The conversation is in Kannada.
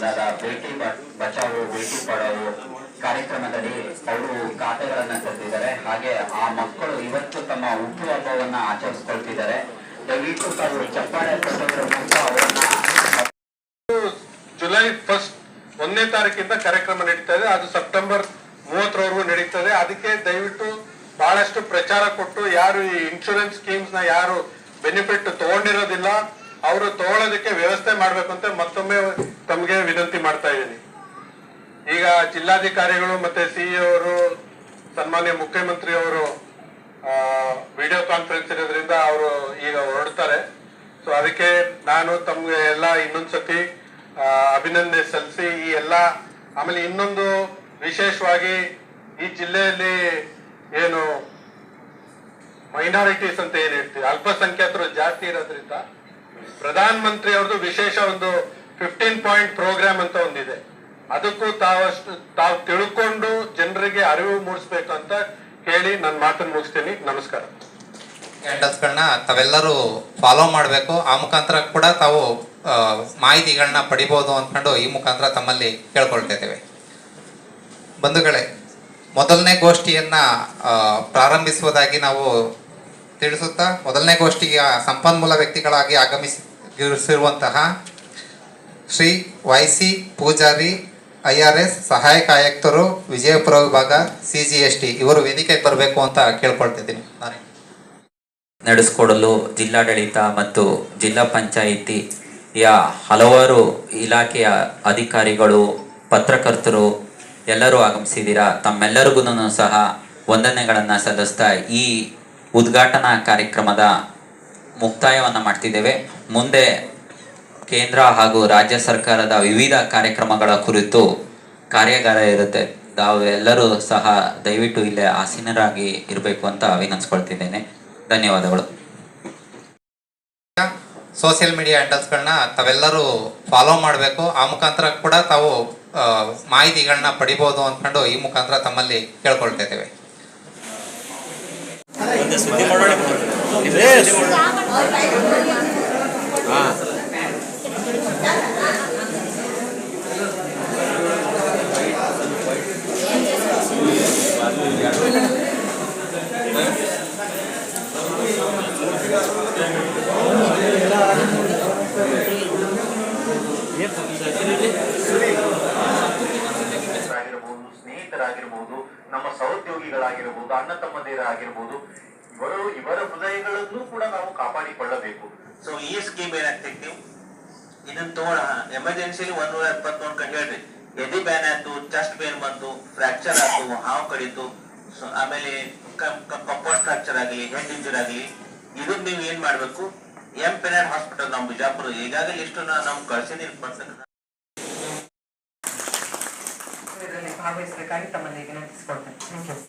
ಬಂದಾಗ ಬೇಟಿ ಬಚಾವೋ ಬೇಟಿ ಪಡಾವೋ ಕಾರ್ಯಕ್ರಮದಲ್ಲಿ ಅವರು ಖಾತೆಗಳನ್ನ ತೆರೆದಿದ್ದಾರೆ ಹಾಗೆ ಆ ಮಕ್ಕಳು ಇವತ್ತು ತಮ್ಮ ಹುಟ್ಟುಹಬ್ಬವನ್ನ ಆಚರಿಸ್ಕೊಳ್ತಿದ್ದಾರೆ. ದಯವಿಟ್ಟು ತಾವು ಚಪ್ಪಾಳೆ ಜುಲೈ ಫಸ್ಟ್ ಒಂದನೇ ತಾರೀಕಿಂದ ಕಾರ್ಯಕ್ರಮ ನಡೀತಾ ಇದೆ. ಅದು ಸೆಪ್ಟೆಂಬರ್ ಮೂವತ್ತರವರೆಗೂ ನಡೀತದೆ. ಅದಕ್ಕೆ ದಯವಿಟ್ಟು ಬಹಳಷ್ಟು ಪ್ರಚಾರ ಕೊಟ್ಟು ಯಾರು ಈ ಇನ್ಶೂರೆನ್ಸ್ ಸ್ಕೀಮ್ಸ್ನ ಯಾರು ಬೆನಿಫಿಟ್ ತಗೊಂಡಿರೋದಿಲ್ಲ ಅವರು ತಗೊಳ್ಳೋದಕ್ಕೆ ವ್ಯವಸ್ಥೆ ಮಾಡ್ಬೇಕು ಅಂತ ಮತ್ತೊಮ್ಮೆ ತಮಗೆ ವಿನಂತಿ ಮಾಡ್ತಾ ಇದ್ದೀನಿ. ಈಗ ಜಿಲ್ಲಾಧಿಕಾರಿಗಳು ಮತ್ತೆ ಸಿಇಒ ಅವರು, ಸನ್ಮಾನ್ಯ ಮುಖ್ಯಮಂತ್ರಿ ಅವರು ವಿಡಿಯೋ ಕಾನ್ಫರೆನ್ಸ್ ಇರೋದ್ರಿಂದ ಅವರು ಈಗ ಹೊರಡ್ತಾರೆ. ಸೊ ಅದಕ್ಕೆ ನಾನು ತಮ್ಗೆ ಎಲ್ಲ ಇನ್ನೊಂದ್ಸತಿ ಅಭಿನಂದನೆ ಸಲ್ಲಿಸಿ ಈ ಎಲ್ಲ, ಆಮೇಲೆ ಇನ್ನೊಂದು ವಿಶೇಷವಾಗಿ ಈ ಜಿಲ್ಲೆಯಲ್ಲಿ ಏನು ಮೈನಾರಿಟೀಸ್ ಅಂತ ಏನ್ ಹೇಳ್ತೀವಿ? ಅಲ್ಪಸಂಖ್ಯಾತರು ಜಾಸ್ತಿ ಇರೋದ್ರಿಂದ ಪ್ರಧಾನ ಮಂತ್ರಿ ಅವ್ರದ್ದು ವಿಶೇಷ ಒಂದು ಫಿಫ್ಟೀನ್ ಪಾಯಿಂಟ್ ಪ್ರೋಗ್ರಾಮ್ ಅಂತ ಒಂದಿದೆ. ಅದಕ್ಕೂ ತಾವಷ್ಟು ತಾವು ತಿಳ್ಕೊಂಡು ಜನರಿಗೆ ಅರಿವು ಮೂಡಿಸ್ಬೇಕು ಅಂತ ಹೇಳಿ ನನ್ನ ಮಾತನ್ನು ಮುಗಿಸ್ತೀನಿ. ನಮಸ್ಕಾರ. ಕ್ಯಾಂಡಲ್ಸ್ಗಳನ್ನ ತಾವೆಲ್ಲರೂ ಫಾಲೋ ಮಾಡಬೇಕು. ಆ ಮುಖಾಂತರ ಕೂಡ ತಾವು ಮಾಹಿತಿಗಳನ್ನ ಪಡಿಬೋದು ಅಂದ್ಕೊಂಡು ಈ ಮುಖಾಂತರ ತಮ್ಮಲ್ಲಿ ಕೇಳ್ಕೊಳ್ತಿದ್ದೇವೆ ಬಂಧುಗಳೇ, ಮೊದಲನೇ ಗೋಷ್ಠಿಯನ್ನ ಪ್ರಾರಂಭಿಸುವುದಾಗಿ ನಾವು ತಿಳಿಸುತ್ತಾ ಮೊದಲನೇ ಗೋಷ್ಠಿಗೆ ಸಂಪನ್ಮೂಲ ವ್ಯಕ್ತಿಗಳಾಗಿ ಆಗಮಿಸಿರುವಂತಹ Shri Y C Pujari, I R S ಸಹಾಯಕ ಆಯುಕ್ತರು, ವಿಜಯಪುರ ವಿಭಾಗ ಸಿ ಜಿ ಎಸ್ ಟಿ ಇವರು ವೇದಿಕೆಗೆ ಬರಬೇಕು ಅಂತ ಕೇಳ್ಕೊಳ್ತಿದ್ದೀನಿ. ನಾನು. ನಡೆಸಿಕೊಡಲು ಜಿಲ್ಲಾಡಳಿತ ಮತ್ತು ಜಿಲ್ಲಾ ಪಂಚಾಯಿತಿಯ ಹಲವಾರು ಇಲಾಖೆಯ ಅಧಿಕಾರಿಗಳು, ಪತ್ರಕರ್ತರು ಎಲ್ಲರೂ ಆಗಮಿಸಿದ್ದೀರಾ? ತಮ್ಮೆಲ್ಲರಿಗೂ ಸಹ ವಂದನೆಗಳನ್ನು ಸಲ್ಲಿಸ್ತಾ ಈ ಉದ್ಘಾಟನಾ ಕಾರ್ಯಕ್ರಮದ ಮುಕ್ತಾಯವನ್ನು ಮಾಡ್ತಿದ್ದೇವೆ. ಮುಂದೆ ಕೇಂದ್ರ ಹಾಗೂ ರಾಜ್ಯ ಸರ್ಕಾರದ ವಿವಿಧ ಕಾರ್ಯಕ್ರಮಗಳ ಕುರಿತು ಕಾರ್ಯಾಗಾರ ಇರುತ್ತೆ. ತಾವೆಲ್ಲರೂ ಸಹ ದಯವಿಟ್ಟು ಇಲ್ಲೇ ಆಸೀನರಾಗಿ ಇರಬೇಕು ಅಂತ ವಿನಂತಿಸ್ಕೊಳ್ತಿದ್ದೇನೆ. ಧನ್ಯವಾದಗಳು. ಸೋಷಿಯಲ್ ಮೀಡಿಯಾ ಹ್ಯಾಂಡಲ್ಸ್ಗಳನ್ನ ತಾವೆಲ್ಲರೂ ಫಾಲೋ ಮಾಡಬೇಕು. ಆ ಮುಖಾಂತರ ಕೂಡ ತಾವು ಮಾಹಿತಿಗಳನ್ನ ಪಡಿಬೋದು ಅಂದ್ಕೊಂಡು ಈ ಮುಖಾಂತರ ತಮ್ಮಲ್ಲಿ ಕೇಳ್ಕೊಳ್ತಾ ಇದ್ದೇವೆ. ಆಗಿರಬಹುದು ಸ್ನೇಹಿತರಾಗಿರ್ಬೋದು ನಮ್ಮ ಸಹೋದ್ಯೋಗಿಗಳಾಗಿರ್ಬೋದು ಅಣ್ಣ ತಮ್ಮಂದಿರಾಗಿರ್ಬೋದು ಇವರು ಇವರ ಹೃದಯಗಳನ್ನು ಕೂಡ ನಾವು ಕಾಪಾಡಿಕೊಳ್ಳಬೇಕು. ಸೊ ಈ ಸ್ಕೀಮ್ ಏನಾಗ್ತೈತಿ? ಇದನ್ನ ತಗೋಣ. ಎಮರ್ಜೆನ್ಸಿಲಿ ಒಂದೂರ ಎಪ್ಪತ್ತೊಂದು ಹೇಳ್ರಿ. ಎದಿ ಬ್ಯಾನ್ ಆಯ್ತು ಚೆಸ್ಟ್ ಬೇನ್ ಬಂತು ಫ್ರಾಕ್ಚರ್ ಆಯ್ತು ಹಾವು ಕಡಿತು ಸೊ ಆಮೇಲೆ ಕಂಪೌಂಡ್ ಫ್ರಾಕ್ಚರ್ ಆಗಲಿ ಹೆಡ್ ಇಂಜುರ್ ಆಗಲಿ ಇದನ್ನ ನೀವು ಏನ್ ಮಾಡ್ಬೇಕು? ಎಂ ಪೆನಾಡ್ ಹಾಸ್ಪಿಟಲ್ ನಮ್ಮ ಬಿಜಾಪುರ ಈಗಾಗಲೇ ಇಷ್ಟು ನಾವು ಇದರಲ್ಲಿ ಭಾಗವಹಿಸಬೇಕಾಗಿ ತಮ್ಮಲ್ಲಿ ವಿನಂತಿಸಿಕೊಳ್ತೇನೆ ಥ್ಯಾಂಕ್ ಯು